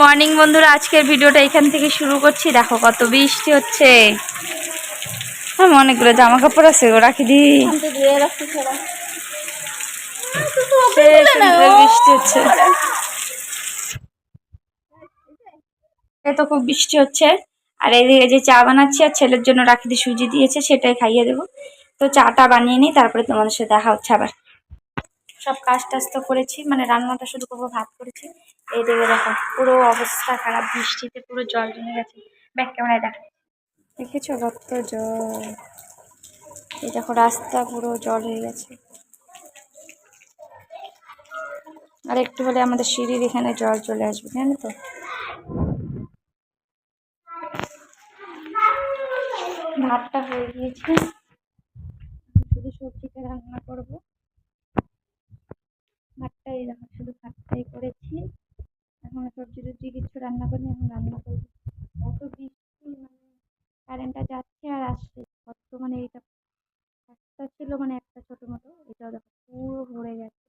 Morning বন্ধুরা, আজকের ভিডিওটা এখান থেকে শুরু করছি। দেখো কত বৃষ্টি হচ্ছে। হ্যাঁ অনেকগুলো জামা কাপড় আছে ও রাখি দি। বৃষ্টি হচ্ছে। তো খুব বৃষ্টি হচ্ছে। আর এদিকে যে চা বানাচ্ছি আর ছেলের জন্য রাখি দি সুজি দিয়েছে, সেটাই খাইয়ে দেবো। তো চাটা বানিয়ে নিই, তারপরে তোমাদের সাথে দেখা হচ্ছে আবার। সব কাজ টাজ তো করেছি মানে রান্নাটা শুধু করব, ভাত করেছি। এই দেখে, দেখো, পুরো অবস্থা খারাপ, বৃষ্টিতে পুরো জল জমে গেছে। ব্যাক ক্যামেরায় দেখো। দেখেছ কত জল? এই দেখো, রাস্তা পুরো জল হয়ে গেছে। আর একটু হলে আমাদের সিঁড়ির এখানে জল চলে আসবে, জানো তো? ভাতটা হয়ে গিয়েছে। সবজিটা রান্না করব। দেখো শুধু ভাতটাই করেছি। এখন সবজি টবজি কিছু রান্না করিনি, এখন রান্না করব। এত বৃষ্টি মানে কারেন্টটা যাচ্ছে আর আসছে। কত মানে এটা একটা ছিল মানে একটা ছোট মতো, এটাও দেখো পুরো ভরে গেছে।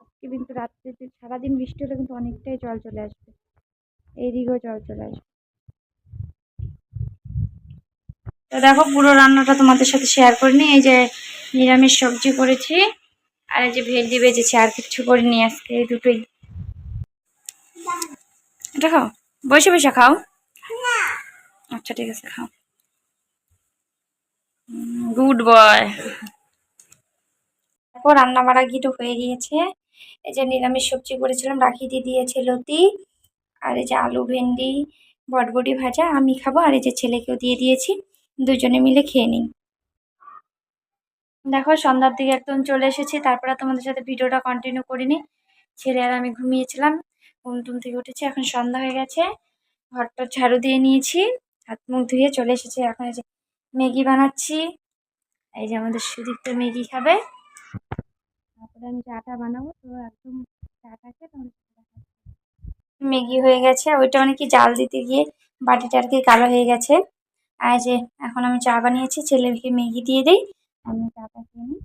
আজকে কিন্তু রাত্রে যে সারাদিন বৃষ্টি হলে কিন্তু অনেকটাই জল চলে আসবে। এইদিকেও জল চলে আসবে। তো দেখো পুরো রান্নাটা তোমাদের সাথে শেয়ার করিনি, এই যে নিরামিষ সবজি করেছি। আর এই যে ভেন্ডি বেজেছি আর কিছু করিনি আজকে, এই দুটোই। এটা খাও। বসে বসে খাও। আচ্ছা ঠিক আছে, খাও। Good boy. দেখো রান্না বাড়া গিটো হয়ে গিয়েছে। এই যে নিরামিষ সবজি করেছিলাম, রাখি দিয়ে দিয়েছে লতি। আর এই যে আলু ভেন্ডি, বটবটি ভাজা, আমি খাব। আর এই যে ছেলেকেও দিয়ে দিয়েছি। দুজনে মিলে খেয়ে নিই। দেখো, সন্ধ্যার দিকে একদম চলে এসেছি। তারপরে তোমাদের সাথে ভিডিওটা কন্টিনিউ করিনি। ছেলে আর আমি ঘুমিয়েছিলাম। ঘুম টুম থেকে উঠেছি, এখন সন্ধ্যা হয়ে গেছে। ঘরটা ঝাড়ু দিয়ে নিয়েছি, হাত মুখ ধুয়ে চলে এসেছি। এখন এই যে ম্যাগি বানাচ্ছি। এই যে আমাদের সুদীপ্ত ম্যাগি খাবে। তারপরে আমি চাটা বানাবো। তো একদম চাটাকে ম্যাগি হয়ে গেছে। ওইটা মানে কি, জাল দিতে গিয়ে বাটিটা আর কি কালো হয়ে গেছে। আর যে এখন আমি চা বানিয়েছি। ছেলেকে ম্যাগি দিয়ে দিই। আমি টাকা নিই